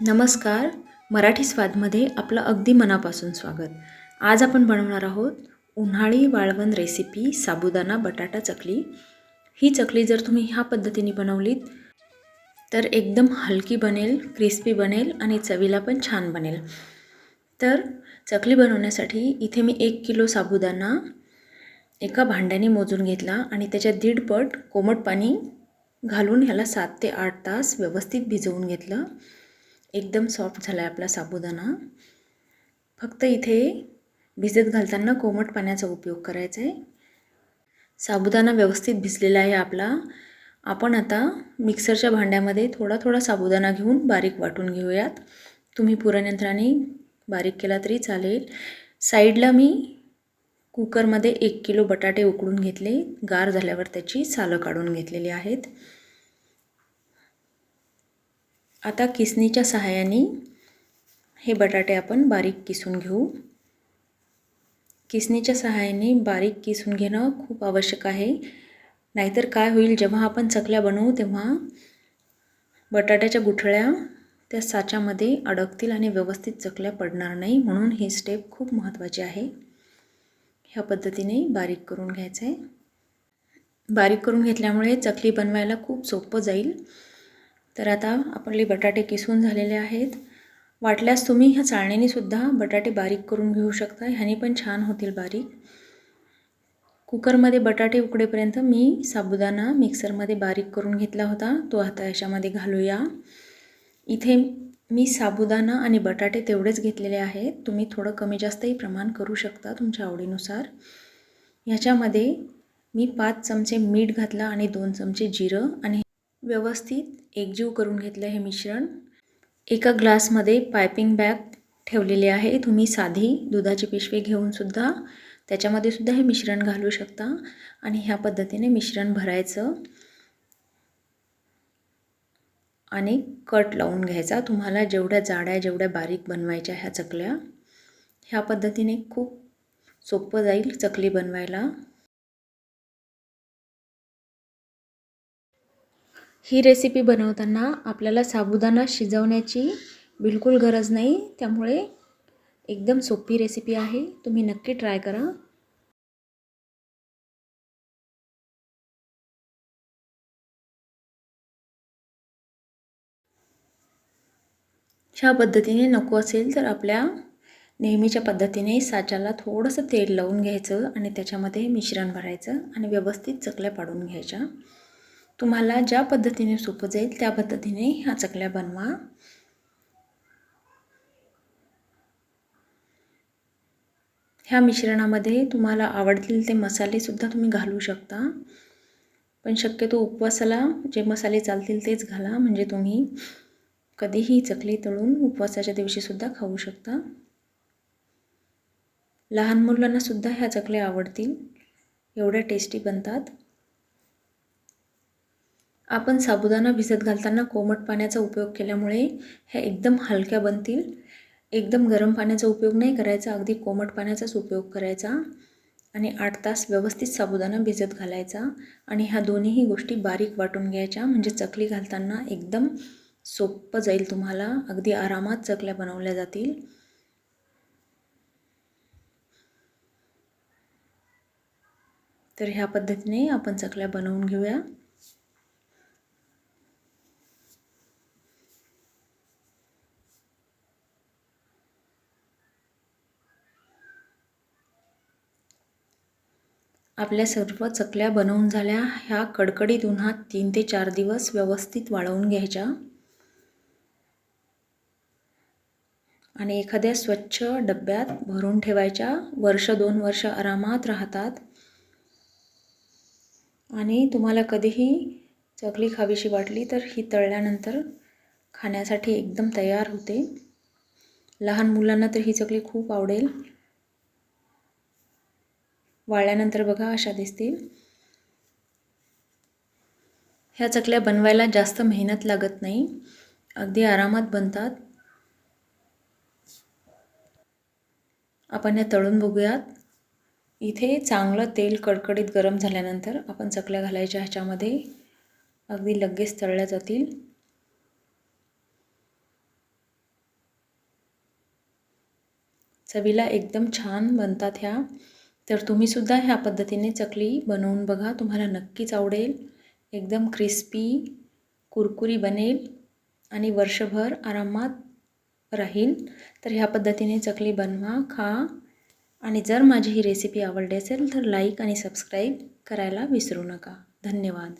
नमस्कार. मराठी स्वादमध्ये आपलं अगदी मनापासून स्वागत. आज आपण बनवणार आहोत उन्हाळी वाळवण रेसिपी साबुदाणा बटाटा चकली. ही चकली जर तुम्ही ह्या पद्धतीने बनवलीत तर एकदम हलकी बनेल क्रिस्पी बनेल आणि चवीला पण छान बनेल. तर चकली बनवण्यासाठी इथे मी एक किलो साबुदाणा एका भांड्याने मोजून घेतला आणि त्याच्यात दीडपट कोमट पाणी घालून ह्याला सात ते आठ तास व्यवस्थित भिजवून घेतलं. एकदम सॉफ्ट झाला आहे आपला साबुदाणा. फक्त इथे भिजत घालताना कोमट पाण्याचा उपयोग करायचा आहे साबुदाणा व्यवस्थित भिजलेला आहे आपला. आपण आता मिक्सरच्या भांड्यामध्ये थोडा थोडा साबुदाणा घेऊन बारीक वाटून घेऊयात. तुम्ही पुरणयंत्राने बारीक केला तरी चालेल. साईडला मी कुकरमध्ये एक किलो बटाटे उकडून घेतले. गार झाल्यावर त्याची सालं काढून घेतलेली आहेत. आता किसणीच्या सहाय्याने हे बटाटे आपण बारीक किसून घेऊ. किसणीच्या सहाय्याने बारीक किसून घेणं खूप आवश्यक आहे. नाहीतर काय होईल जेव्हा आपण चकल्या बनवू तेव्हा बटाट्याच्या गुठळ्या त्या साच्यामध्ये अडकतील आणि व्यवस्थित चकल्या पडणार नाही म्हणून ही स्टेप खूप महत्त्वाची आहे. ह्या पद्धतीने बारीक करून घ्यायचं आहे बारीक करून घेतल्यामुळे चकली बनवायला खूप सोपं जाईल. तर आता आपले बटाटे किसून झालेले आहेत. वाटल्यास तुम्ही ह्या चाळणीनेसुद्धा बटाटे बारीक करून घेऊ शकता. ह्याने पण छान होतील बारीक. कुकरमध्ये बटाटे उकडेपर्यंत मी साबुदाणा मिक्सरमध्ये बारीक करून घेतला होता. तो आता याच्यामध्ये घालूया. इथे मी साबुदाणा आणि बटाटे तेवढेच घेतलेले आहेत. तुम्ही थोडं कमी जास्तही प्रमाण करू शकता तुमच्या आवडीनुसार. ह्याच्यामध्ये मी पाच चमचे मीठ घातला आणि दोन चमचे जिरं आणि व्यवस्थित एकजीव करून घेतलं हे मिश्रण. एका ग्लासमध्ये पायपिंग बॅग ठेवलेली आहे. तुम्ही साधी दुधाची पिशवी घेऊनसुद्धा त्याच्यामध्ये सुद्धा हे मिश्रण घालू शकता आणि ह्या पद्धतीने मिश्रण भरायचं आणि कट लावून घ्यायचा. तुम्हाला जेवढ्या जाड्या जेवढ्या बारीक बनवायच्या ह्या चकल्या ह्या पद्धतीने खूप सोपं जाईल चकली बनवायला. ही रेसिपी बनवताना आपल्याला साबुदाणा शिजवण्याची बिलकुल गरज नाही. त्यामुळे एकदम सोपी रेसिपी आहे. तुम्ही नक्की ट्राय करा. ह्या पद्धतीने नको असेल तर आपल्या नेहमीच्या पद्धतीने साच्याला थोडंसं तेल लावून घ्यायचं आणि त्याच्यामध्ये मिश्रण भरायचं आणि व्यवस्थित चकल्या पाडून घ्यायच्या. तुम्हाला ज्या पद्धतीने सोपं जाईल त्या पद्धतीने ह्या चकल्या बनवा. ह्या मिश्रणामध्ये तुम्हाला आवडतील ते मसालेसुद्धा तुम्ही घालू शकता. पण शक्यतो उपवासाला जे मसाले चालतील तेच घाला म्हणजे तुम्ही कधीही चकली तळून उपवासाच्या दिवशीसुद्धा खाऊ शकता. लहान मुलांनासुद्धा ह्या चकल्या आवडतील एवढ्या टेस्टी बनतात. आपण साबुदाणा भिजत घालताना कोमट पाण्याचा उपयोग केल्यामुळे ह्या एकदम हलक्या बनतील. एकदम गरम पाण्याचा उपयोग नाही करायचा अगदी कोमट पाण्याचाच उपयोग करायचा आणि आठ तास व्यवस्थित साबुदाणा भिजत घालायचा आणि ह्या दोन्हीही गोष्टी बारीक वाटून घ्यायच्या म्हणजे चकली घालताना एकदम सोपं जाईल तुम्हाला अगदी आरामात चकल्या बनवल्या जातील. तर ह्या पद्धतीने आपण चकल्या बनवून घेऊया. आपल्या सर्व चकल्या बनवून झाल्या. ह्या कडकडीत उन्हात तीन ते चार दिवस व्यवस्थित वाळवून घ्यायच्या. आणि एखाद्या स्वच्छ डब्यात भरून ठेवायच्या. वर्ष दोन वर्ष आरामात राहतात. आणि तुम्हाला कधीही चकली खावीशी वाटली तर ही तळल्यानंतर खाण्यासाठी एकदम तयार होते. लहान मुलांना तर ही चकली खूप आवडेल. वाळल्यानंतर बघा अशा दिसतील. ह्या चकल्या बनवायला जास्त मेहनत लागत नाही. अगदी आरामात बनतात. आपण ह्या तळून बघूयात. इथे चांगलं तेल कडकडीत गरम झाल्यानंतर आपण चकल्या घालायच्या ह्याच्यामध्ये. अगदी लगेच तळल्या जातील. चवीला एकदम छान बनतात ह्या. तर तुम्हीसुद्धा ह्या पद्धतीने चकली बनवून बघा. तुम्हाला नक्कीच आवडेल. एकदम क्रिस्पी कुरकुरी बनेल आणि वर्षभर आरामात राहील. तर ह्या पद्धतीने चकली बनवा खा आणि जर माझी ही रेसिपी आवडली असेल तर लाईक आणि सबस्क्राईब करायला विसरू नका. धन्यवाद.